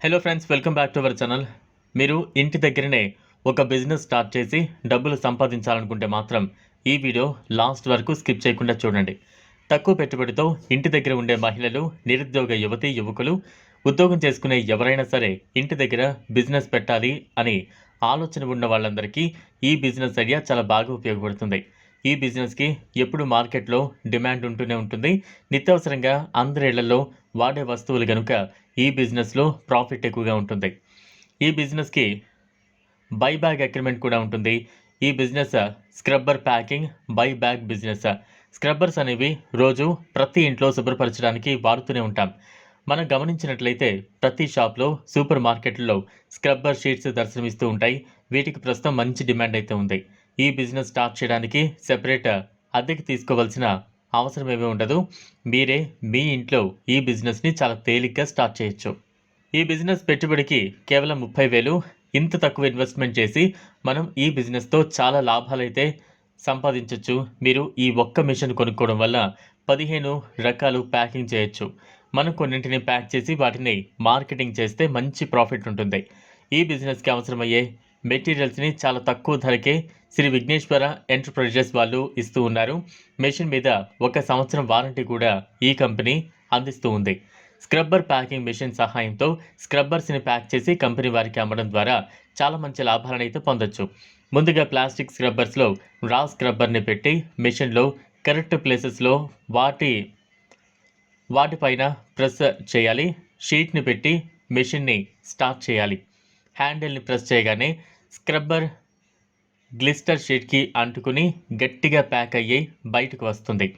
Hello friends welcome back to our channel మీరు ఇంటి దగ్గరనే ఒక బిజినెస్ స్టార్ట్ చేసి డబ్బులు సంపాదించాలనుకుంటే మాత్రం ఈ వీడియో లాస్ట్ వరకు స్కిప్ చేయకుండా చూడండి. తక్కువ పెట్టుబడితో ఇంటి దగ్గర ఉండే మహిళలు నిరుద్యోగ యువతి యువకులు ఉద్యోగం చేసుకునే ఎవరైనా సరే ఇంటి దగ్గర బిజినెస్ పెట్టాలి అని ఆలోచన ఉన్న వాళ్ళందరికీ ఈ బిజినెస్ ఐడియా చాలా బాగా ఉపయోగపడుతుంది. ఈ బిజినెస్కి ఎప్పుడు మార్కెట్లో డిమాండ్ ఉంటూనే ఉంటుంది. నిత్యవసరంగా అందరి ఇళ్ళలో వాడే వస్తువులు కనుక ఈ బిజినెస్లో ప్రాఫిట్ ఎక్కువగా ఉంటుంది. ఈ బిజినెస్కి బైబ్యాగ్ అగ్రిమెంట్ కూడా ఉంటుంది. ఈ business scrubber packing బైబ్యాగ్ business scrubbers అనేవి రోజు ప్రతి ఇంట్లో శుభ్రపరచడానికి వాడుతూనే ఉంటాం. మనం గమనించినట్లయితే ప్రతి షాప్లో సూపర్ మార్కెట్లో స్క్రబ్బర్ షీట్స్ దర్శనమిస్తూ ఉంటాయి. వీటికి ప్రస్తుతం మంచి డిమాండ్ అయితే ఉంది. ఈ బిజినెస్ స్టార్ట్ చేయడానికి సెపరేట్ అద్దెకి తీసుకోవాల్సిన అవసరం ఏమీ ఉండదు. మీరే మీ ఇంట్లో ఈ బిజినెస్ని చాలా తేలిగ్గా స్టార్ట్ చేయొచ్చు. ఈ బిజినెస్ పెట్టుబడికి కేవలం ముప్పై వేలు ఇంత తక్కువ ఇన్వెస్ట్మెంట్ చేసి మనం ఈ బిజినెస్తో చాలా లాభాలైతే సంపాదించవచ్చు మీరు ఈ ఒక్క మిషన్ కొనుక్కోవడం వల్ల పదిహేను రకాలు ప్యాకింగ్ చేయొచ్చు. మనం కొన్నింటిని ప్యాక్ చేసి వాటిని మార్కెటింగ్ చేస్తే మంచి ప్రాఫిట్ ఉంటుంది. ఈ బిజినెస్కి అవసరమయ్యే మెటీరియల్స్ని చాలా తక్కువ ధరకే శ్రీ విఘ్నేశ్వర ఎంటర్ప్రైజెస్ వాళ్ళు ఇస్తూ ఉన్నారు. మెషిన్ మీద ఒక సంవత్సరం వారంటీ కూడా ఈ కంపెనీ అందిస్తూ ఉంది. స్క్రబ్బర్ ప్యాకింగ్ మెషిన్ సహాయంతో స్క్రబ్బర్స్ని ప్యాక్ చేసి కంపెనీ వారికి అమ్మడం ద్వారా చాలా మంచి లాభాలను అయితే పొందొచ్చు. ముందుగా ప్లాస్టిక్ స్క్రబ్బర్స్లో రా స్క్రబ్బర్ని పెట్టి మెషిన్లో కరెక్ట్ ప్లేసెస్లో వాటి వాటిపైన ప్రెస్ చేయాలి. షీట్ని పెట్టి మెషిన్ని స్టార్ట్ చేయాలి. హ్యాండిల్ని ప్రెస్ చేయగానే స్క్రబ్బర్ గ్లిస్టర్ షీట్కి అంటుకుని గట్టిగా ప్యాక్ అయ్యి బయటకు వస్తుంది.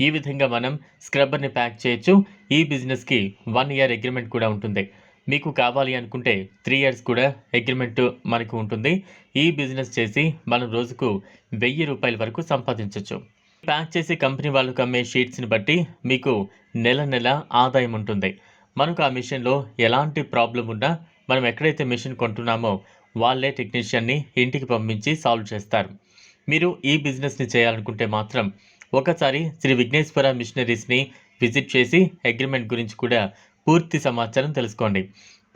ఈ విధంగా మనం స్క్రబ్బర్ని ప్యాక్ చేయొచ్చు. ఈ బిజినెస్కి వన్ ఇయర్ అగ్రిమెంట్ కూడా ఉంటుంది. మీకు కావాలి అనుకుంటే త్రీ ఇయర్స్ కూడా అగ్రిమెంట్ మనకు ఉంటుంది. ఈ బిజినెస్ చేసి మనం రోజుకు వెయ్యి రూపాయల వరకు సంపాదించవచ్చు ప్యాక్ చేసి కంపెనీ వాళ్ళకు అమ్మే షీట్స్ని బట్టి మీకు నెల నెల ఆదాయం ఉంటుంది. మనకు ఆ మిషన్లో ఎలాంటి ప్రాబ్లం ఉన్నా మనం ఎక్కడైతే మిషన్ కొంటున్నామో వాళ్ళే టెక్నీషియన్ని ఇంటికి పంపించి సాల్వ్ చేస్తారు. మీరు ఈ బిజినెస్ని చేయాలనుకుంటే మాత్రం ఒకసారి శ్రీ విఘ్నేశ్వర మిషనరీస్ని విజిట్ చేసి అగ్రిమెంట్ గురించి కూడా పూర్తి సమాచారం తెలుసుకోండి.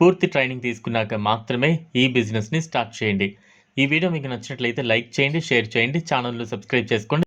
పూర్తి ట్రైనింగ్ తీసుకున్నాక మాత్రమే ఈ బిజినెస్ని స్టార్ట్ చేయండి. ఈ వీడియో మీకు నచ్చినట్లయితే లైక్ చేయండి షేర్ చేయండి ఛానల్ను సబ్స్క్రైబ్ చేసుకోండి.